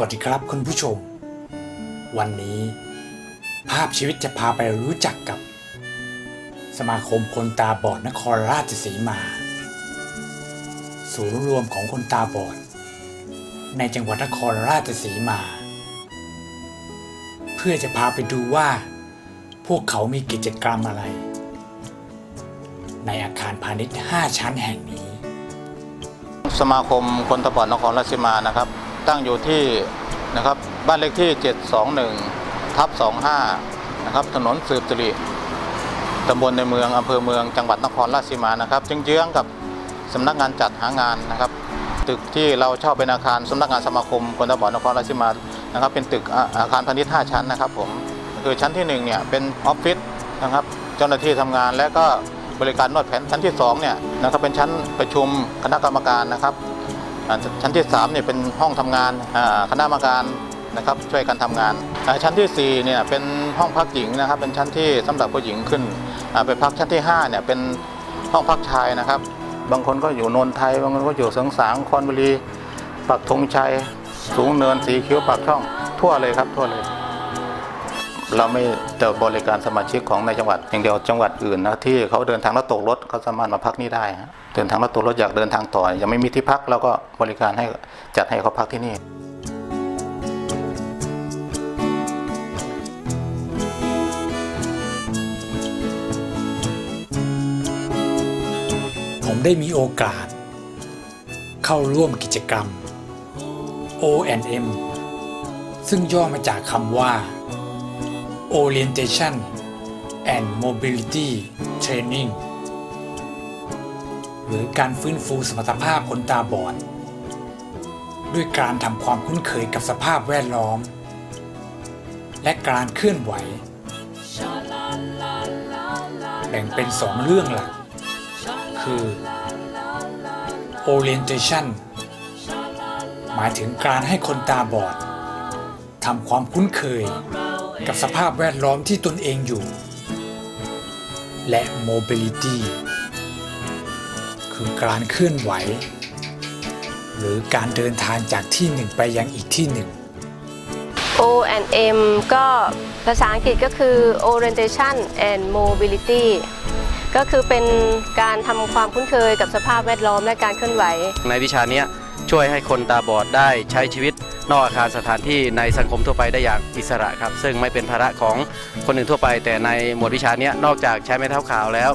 วัสดีครับคุณผู้ชม วันนี้ภาพชีวิตจะพาไปรู้จักกับ สมาคมคนตาบอดนครราชสีมา ศูนย์รวมของคนตาบอด ในจังหวัดนครราชสีมา เพื่อจะพาไปดูว่า พวกเขามีกิจกรรมอะไร ในอาคารพาณิชย์ 5 ชั้นแห่งนี้ สมาคมคนตาบอดนครราชสีมานะครับ ตั้งอยู่ที่นะครับบ้านเลขที่ 721 ทับ 25 นะครับถนนสืบสิริตำบลในเมืองอำเภอเมืองจังหวัดนครราชสีมานะครับจึงเยื้องๆกับสำนักงานจัดหางานนะครับ ตึกที่เราเช่าเป็นอาคารสำนักงานสมาคมคนตาบอดนครราชสีมานะครับ เป็นตึกอาอาคารพาณิชย์ 5 ชั้นนะครับผมคือชั้นที่หนึ่งเนี่ยเป็นออฟฟิศนะครับเจ้าหน้าที่ทำงานและก็บริการนวดแผนชั้นที่สองเนี่ยนะครับเป็นชั้นประชุมคณะกรรมการนะครับ ชั้นที่3เนี่ยเป็นห้องทำงานคณะกรรมการนะครับช่วยกันทำงาน ชั้นที่4เนี่ยเป็นห้องพักหญิงนะครับ เป็นชั้นที่สำหรับผู้หญิงขึ้นไปพักชั้นที่5เนี่ยเป็นห้องพักชายนะครับ บางคนก็อยู่นนไทย บางคนก็อยู่สริงสางคอนบุรีปักธงชัยสูงเนินสีคิ้วปากช่องทั่วเลยครับทั่วเลย เราไม่จะบริการสมาชิกของในจังหวัดอย่างเดียวจังหวัดอื่นนะที่เขาเดินทางแล้วตกรถเขาสามารถมาพักนี่ได้ฮะ เดินทางแล้วตกรถอยากเดินทางต่อยังไม่มีที่พักเราก็บริการให้จัดให้เขาพักที่นี่ผมได้มีโอกาส เข้าร่วมกิจกรรม O&M ซึ่งย่อมาจากคำว่า Orientation and Mobility Training หรือการฟื้นฟูสมรรถภาพคนตาบอด ด้วยการทำความคุ้นเคยกับสภาพแวดล้อม และการเคลื่อนไหว แบ่งเป็นสองเรื่องหลัก คือ orientation หมายถึงการให้คนตาบอดทำความคุ้นเคยกับสภาพแวดล้อมที่ตนเองอยู่ และ mobility คือการเคลื่อนไหว หรือการเดินทางจากที่หนึ่งไปยังอีกที่หนึ่ง O and M ก็ภาษาอังกฤษก็คือ Orientation and Mobility ก็คือเป็นการทำความคุ้นเคยกับสภาพแวดล้อมและการเคลื่อนไหว ในวิชาเนี้ยช่วยให้คนตาบอดได้ใช้ชีวิต นอกอาคารสถานที่ในสังคมทั่วไปได้อย่างอิสระครับ ซึ่งไม่เป็นภาระของคนอื่นทั่วไป แต่ในหมวดวิชาเนี้ยนอกจากใช้ไม้เท้าขาวแล้ว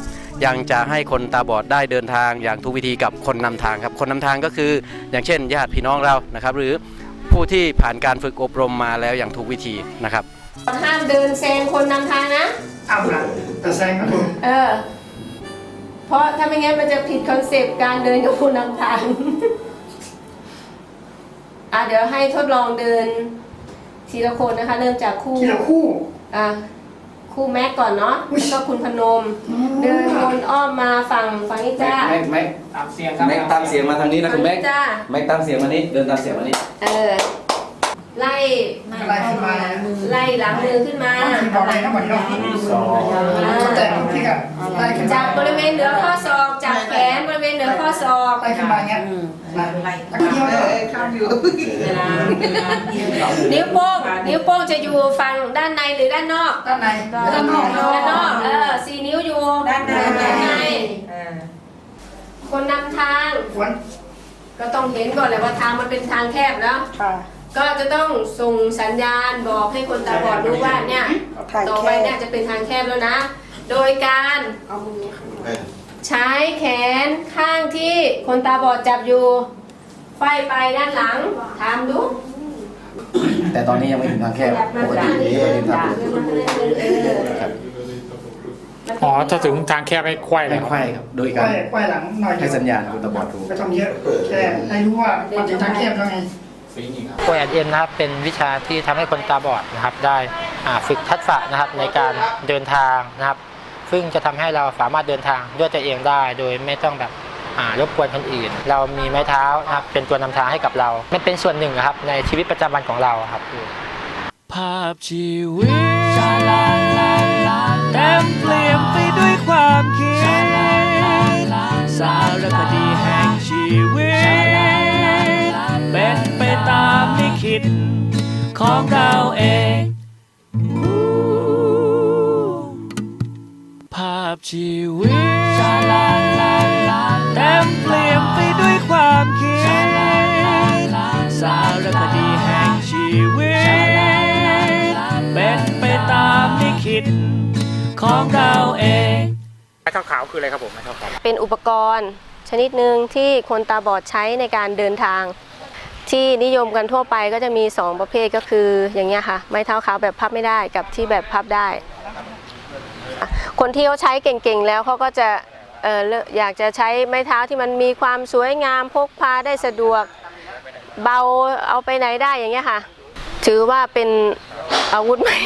ยังจะให้คนตาบอดได้เดินทางอย่างทุกวิธีกับคนนำทางครับ คนนำทางก็คือ อย่างเช่น ญาติพี่น้องเรานะครับ หรือผู้ที่ผ่านการฝึกอบรมมาแล้วอย่างทุกวิธีนะครับห้ามเดินแซงคนนำทางนะเอาละแต่แซงครับผมเออเพราะถ้าไม่งั้นมันจะผิดคอนเซปต์การเดินกับคนนำทางอะเดี๋ยวให้ทดลองเดินทีละคนนะคะ เริ่มจากคู่ทีละคู่อะ คู่แม็กก่อนเนาะแล้วก็คุณพนม เดินวนอ้อมมาฝั่งฝั่งนี้จ้าแม็กแม็กตามเสียงครับแม็กตามเสียงมาทางนี้นะฝั่คุงณแม็นี้กจ้าแม็กตามเสียงมานี้เดินตามเสียงมานี้เออ ไล่อะไรขึ้นมาไล่หลังมือขึ้นมา ทีบอกอะไรนะวันนี้เรา สอง แต่ที่กันไล่ขึ้นมาจากบริเวณเหนือข้อศอกจากแขนบริเวณเหนือข้อศอกไล่ขึ้นมาอย่างเงี้ยไล่ไล่เดียวเลยข้ามอยู่นิ้วโป้งนิ้วโป้งจะอยู่ฝั่งด้านในหรือด้านนอกด้านในด้านนอกด้านนอกเออสี่นิ้วอยู่ด้านในด้านในคนนำทางฝนก็ต้องเห็นก่อนแหละว่าทางมันเป็นทางแคบแล้วก็จะต้องส่งสัญญาณบอกให้คนตาบอดรู้ว่าเนี่ยต่อไปเนี่ยจะเป็นทางแคบแล้วนะ โดยการใช้แขนข้างที่คนตาบอดจับอยู่ไขว้ไปด้านหลังทำดู แต่ตอนนี้ยังไม่ถึงทางแคบปกตินี้เดินทางอ๋อถ้าถึงทางแคบให้ควายเลไม่ยค่อยครับ โดยไขการว้ไขว้หลังหน่อยให้สัญญาณคุณตาบอดรู้ไม่ต้องเยอะแค่ให้รู้ว่ามันจะทางแคบแล้วไงโคแอนเอ็นนะครับเป็นวิชาที่ทำให้คนตาบอดนะครับได้อ่าฝึกทักษะนะครับในการเดินทางนะครับ ซึ่งจะทำให้เราสามารถเดินทางด้วยตัวเองได้ โดยไม่ต้องแบบอ่ารบกวนคนอื่น เรามีไม้เท้านะครับเป็นตัวนำทางให้กับเรา มันเป็นส่วนหนึ่งนะครับในชีวิตประจำวันของเราครับ ภาพชีวิตเต็มเปลี่ยนไปด้วยความคิดสารคดีแห่งชีวิตเป็นไปตามลิขิตของเรา ชีวิตเต็มเปลี่ยนไปด้วยความคิด สารคดีแห่งชีวิต เป็นไปตามลิขิตของเราเองไม้เท้าขาวคืออะไรครับผมไม้เท้าขาวเป็นอุปกรณ์ชนิดหนึ่งที่คนตาบอดใช้ในการเดินทาง ที่นิยมกันทั่วไปก็จะมี 2 ประเภทก็คืออย่างเงี้ยค่ะ ไม้เท้าขาวแบบพับไม่ได้กับที่แบบพับได้ คนที่เขาใช้เก่งๆแล้วเขาก็จะเอ่อเลือกอยากจะใช้ไม้เท้าที่มันมีความสวยงามพกพาได้สะดวกเบาเอาไปไหนได้อย่างเงี้ยค่ะ ถือว่าเป็นอาวุธใหม่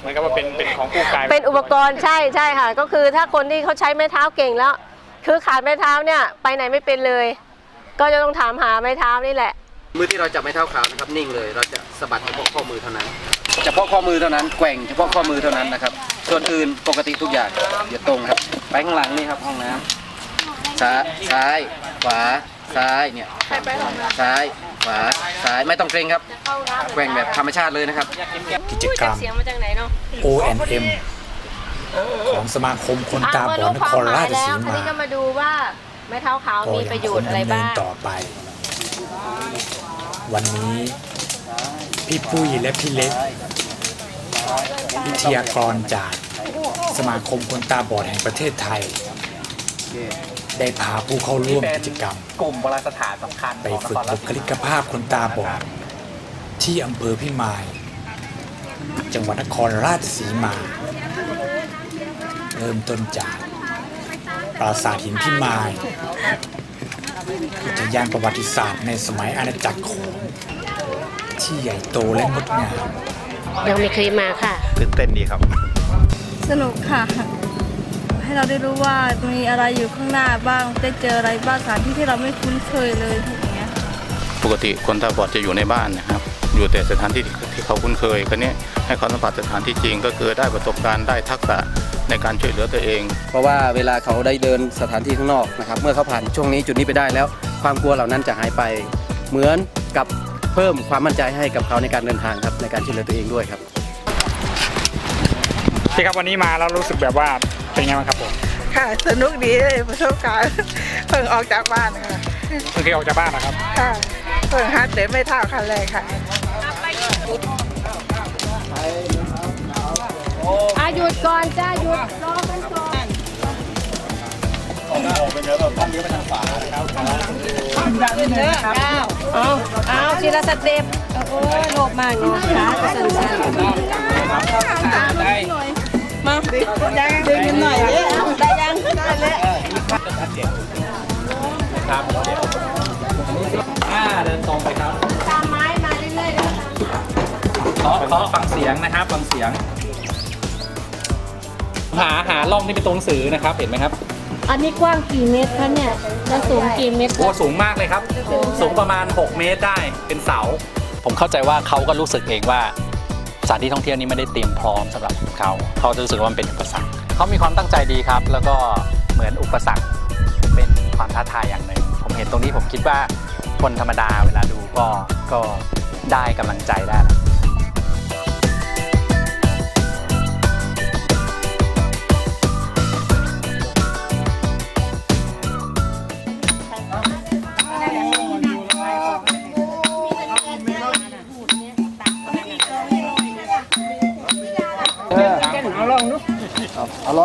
เหมือนกับว่าเป็นเป็นของกู้กายเป็นอุปกรณ์ใช่ใช่ค่ะ ก็คือถ้าคนที่เขาใช้ไม้เท้าเก่งแล้ว คือขาดไม้เท้าเนี่ยไปไหนไม่เป็นเลย ก็จะต้องถามหาไม้เท้านี่แหละมือที่เราจับไม้เท้าขาวนะครับนิ่งเลย เราจะสะบัดเฉพาะข้อมือเท่านั้น เฉพาะข้อมือเท่านั้นแกว่งเฉพาะข้อมือเท่านั้นนะครับ ส่วนอื่นปกติทุกอย่างอย่าตรงครับ ไปข้างหลังนี่ครับห้องน้ำซ้ายซ้าย ขวา ซ้ายเนี่ยซ้าย ขวา ซ้ายไม่ต้องเกรงครับแกว่งแบบธรรมชาติเลยนะครับ กิจกรรม เสียงมาจากไหนเนาะ O&M ของสมาคมคนตาบอดนครราชสีทีมานี้ก็มาดูว่าไม้เท้าขาวก็มียังประโยคชงน์อะไรดำเนินบ้างต่อไป วันนี้ พี่ปุ้ยและพี่เล็ก วิทยากรจากสมาคมคนตาบอดแห่งประเทศไทย ได้พาผู้เข้าร่วมกิจกรรม กลุ่มโบราณสถานสำคัญไปฝึกบุคลิกภาพคนตาบอด ที่อำเภอพิมาย จังหวัดนครราชสีมา เริ่มต้นจากปราสาทหินพิมายอุทยานประวัติศาสตร์ในสมัยอาณาจักรของ ที่ใหญ่โตและงดงาม ยังไม่เคยมาค่ะ ตื่นเต้นดีครับ สนุกค่ะ ให้เราได้รู้ว่ามีอะไรอยู่ข้างหน้าบ้าง ได้เจออะไรบ้างสถานที่ที่เราไม่คุ้นเคยเลยอย่างเงี้ยปกติคนตาบอดจะอยู่ในบ้านนะครับ อยู่แต่สถานที่ที่เขาคุ้นเคยก็เนี้ยให้เขาสัมผัสสถานที่จริงก็คือได้ประสบการณ์ได้ทักษะในการช่วยเหลือตัวเอง เพราะว่าเวลาเขาได้เดินสถานที่ข้างนอกนะครับ เมื่อเขาผ่านช่วงนี้จุดนี้ไปได้แล้ว ความกลัวเหล่านั้นจะหายไป เหมือนกับ เพิ่มความมั่นใจให้กับเขาในการเดินทางครับในการช่วยเหลือตัวเองด้วยครับ พี่ครับวันนี้มาแล้วรู้สึกแบบว่าเป็นไงบ้างครับผมค่ะสนุกดีเลยประสบการณ์เพิ่งออกจากบ้านค่ะเพิ่งเคยออกจากบ้านนะครับ ค่ะเพิ่งฮัดเดินไม่เท่าคันแรกค่ะ อาหยุดก่อนจ้าหยุดรอกันก่อน เอาเอาเอาทีละสเต็ปโอ้ยโลภมากเนาะขาก็สั่นๆมาดึงกันหน่อยเลยได้ยังได้แล้วอ่าเดินตรงไปครับตามไม้มาเรื่อยๆเค่ะขอขอฟังเสียงนะครับฟังเสียง หาหาล่องที่เป็นตัวหนังสือนะครับเห็นไหมครับ อันนี้กว้างกี่เมตรคะเนี่ยแล้วสูงกี่เมตรโอ้สูงมากเลยครับ สูงประมาณ 6 เมตรได้เป็นเสา ผมเข้าใจว่าเขาก็รู้สึกเองว่าสถานที่ท่องเที่ยวนี้ไม่ได้เตรียมพร้อมสำหรับเขา เขาจะรู้สึกว่ามันเป็นอุปสรรคเขามีความตั้งใจดีครับ แล้วก็เหมือนอุปสรรคเป็นความท้าทายอย่างหนึ่งผมเห็นตรงนี้ผมคิดว่าคนธรรมดาเวลาดูก็ก็ได้กำลังใจได้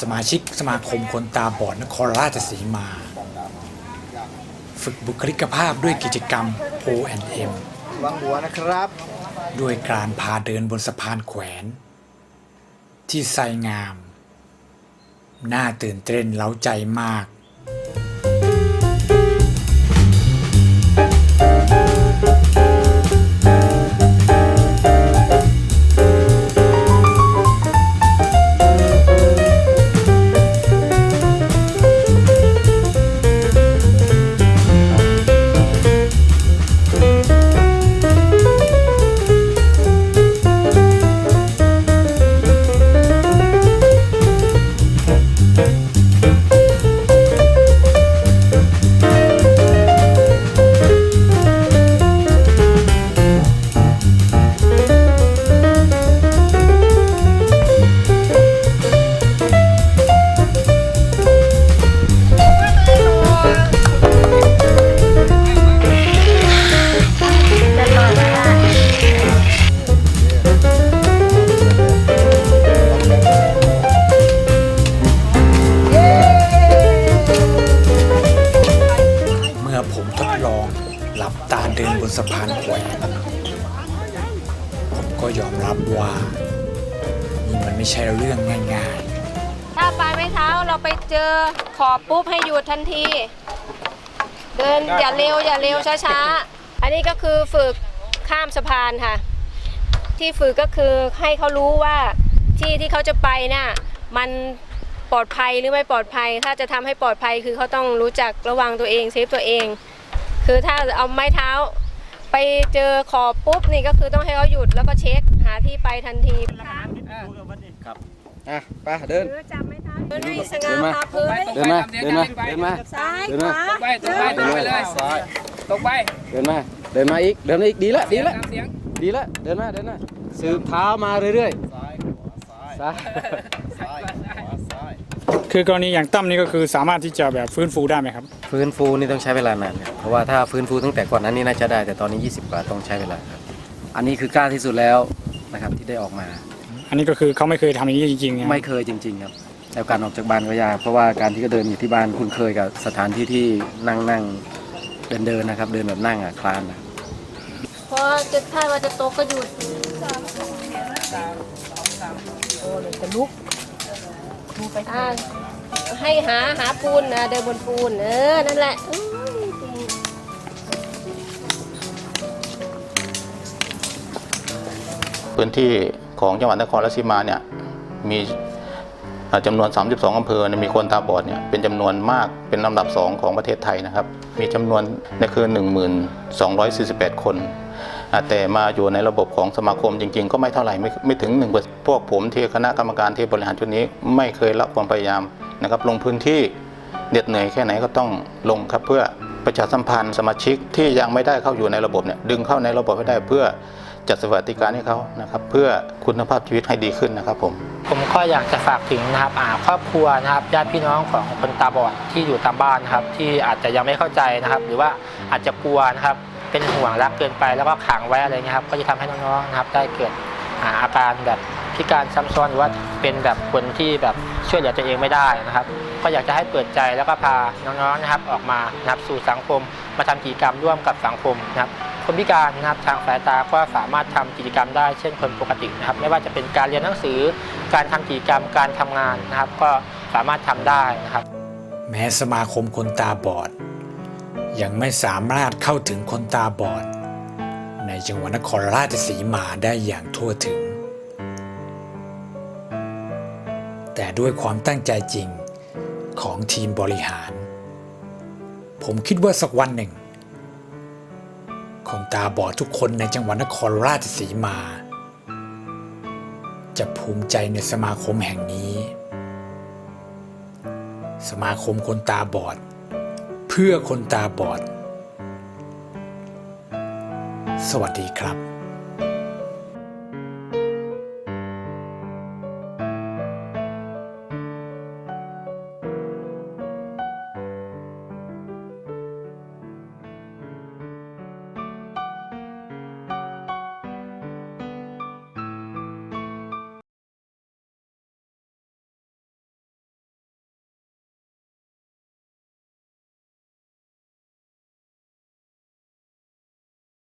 สมาชิกสมาคมคนตาบอดนครราชสีมา ฝึกบุคลิกภาพด้วยกิจกรรม O&M วางหัวนะครับ ด้วยการพาเดินบนสะพานแขวน ที่ไซงาม น่าตื่นเต้นเล้าใจมาก รับว่านี่มันไม่ใช่เรื่องง่ายถ้าปลายไม้เท้าเราไปเจอขอบปุ๊บให้หยุดทันที เดินอย่าเร็วอย่าเร็วช้าๆ อันนี้ก็คือฝึกข้ามสะพานค่ะ ที่ฝึกก็คือให้เขารู้ว่าที่ที่เขาจะไปน่ะมันปลอดภัยหรือไม่ปลอดภัย ถ้าจะทำให้ปลอดภัยคือเขาต้องรู้จักระวังตัวเองเซฟตัวเอง คือถ้าเอาไม้เท้า ไปเจอขอบปุ๊บนี่ก็คือต้องให้เขาหยุดแล้วก็เช็คหาที่ไปทันทีอะไปเดินจับไม้เท้าเดินให้สง่าผ่าเผยเดินมา เดินมา เดินมา ซ้ายเดินขมาวาไปตรงไปตรงไปเลยตรงไปเดินมา เดินมาอีก เดินมาอีก ดีละ ดีละดีละ เดินมา เดินมา สืบเท้ามาเรื่อยๆซ้ายซ้าย คือกรณีอย่างตั้มนี่ก็คือสามารถที่จะแบบฟื้นฟูได้ไหมครับ ฟื้นฟูนี่ต้องใช้เวลานานครับเพราะว่าถ้าฟื้นฟูตั้งแต่ก่อนนั้นนี่น่าจะได้แต่ตอนนี้ 20 กว่าต้องใช้เวลาครับอันนี้คือกล้าที่สุดแล้วนะครับที่ได้ออกมา อันนี้ก็คือเขาไม่เคยทำอย่างนี้จริงๆนะไม่เคยจริง ๆ ครับแล้วการออกจากบ้านก็ยากเพราะว่าการที่ก็เดินอยู่ที่บ้านคุ้นเคยกับสถานที่ที่นั่งนั่งเดินเดินๆนะครับ เดินแบบนั่งอะคลานนะพอจะถ้าว่าจะตกก็หยุด อ่าให้หาหาปูนนะเดินบนปูน เออ นั่นแหละพื้นที่ของจังหวัดนครราชสีมาเนี่ยมีเอ่อจำนวน 32 อำเภอเนี่ยมีคนตาบอดเนี่ยเป็นจำนวนมากเป็นลำดับ 2 ของประเทศไทยนะครับ มีจำนวนในคือ 1248 คนอะ แต่มาอยู่ในระบบของสมาคมจริง ๆ ก็ไม่เท่าไหร่ไม่ไม่ถึง1เปอร์พวกผมที่คณะกรรมการที่บริหารชุดนี้ ไม่เคยละความพยายามนะครับลงพื้นที่เหน็ดเหนื่อยแค่ไหนก็ต้องลงครับเพื่อประชาสัมพันธ์สมาชิกที่ยังไม่ได้เข้าอยู่ในระบบเนี่ยดึงเข้าในระบบให้ได้เพื่อจัดสวัสดิการให้เขานะครับเพื่อคุณภาพชีวิตให้ดีขึ้นนะครับผมผมก็อยากจะฝากถึงนะครับครอบครัวนะครับญาติพี่น้องของคนตาบอดที่อยู่ตามบ้านนะครับที่อาจจะยังไม่เข้าใจนะครับ หรือว่าอาจจะกลัวนะครับ เป็นห่วงรักเกินไปแล้วก็ขังไว้อะไรเงี้ยครับก็จะทำให้น้องๆนะครับได้เกิดอาการแบบพิการซ้ำซ้อนหรือว่าเป็นแบบคนที่แบบช่วยเหลือตัวเองไม่ได้นะครับ ก็อยากจะให้เปิดใจแล้วก็พาน้องๆนะครับออกมานะครับสู่สังคม มาทำกิจกรรมร่วมกับสังคมนะครับคนพิการนะครับทางสายตาก็สามารถทำกิจกรรมได้เช่นคนปกตินะครับ ไม่ว่าจะเป็นการเรียนหนังสือ การทำกิจกรรมการทำงานนะครับ ก็สามารถทำได้นะครับ แม้สมาคมคนตาบอด ยังไม่สามารถเข้าถึงคนตาบอด ในจังหวัดนครราชสีมาได้อย่างทั่วถึง แต่ด้วยความตั้งใจจริงของทีมบริหาร ผมคิดว่าสักวันหนึ่ง คนตาบอดทุกคนในจังหวัดนครราชสีมา จะภูมิใจในสมาคมแห่งนี้ สมาคมคนตาบอด พื่อคนตาบอด สวัสดีครับ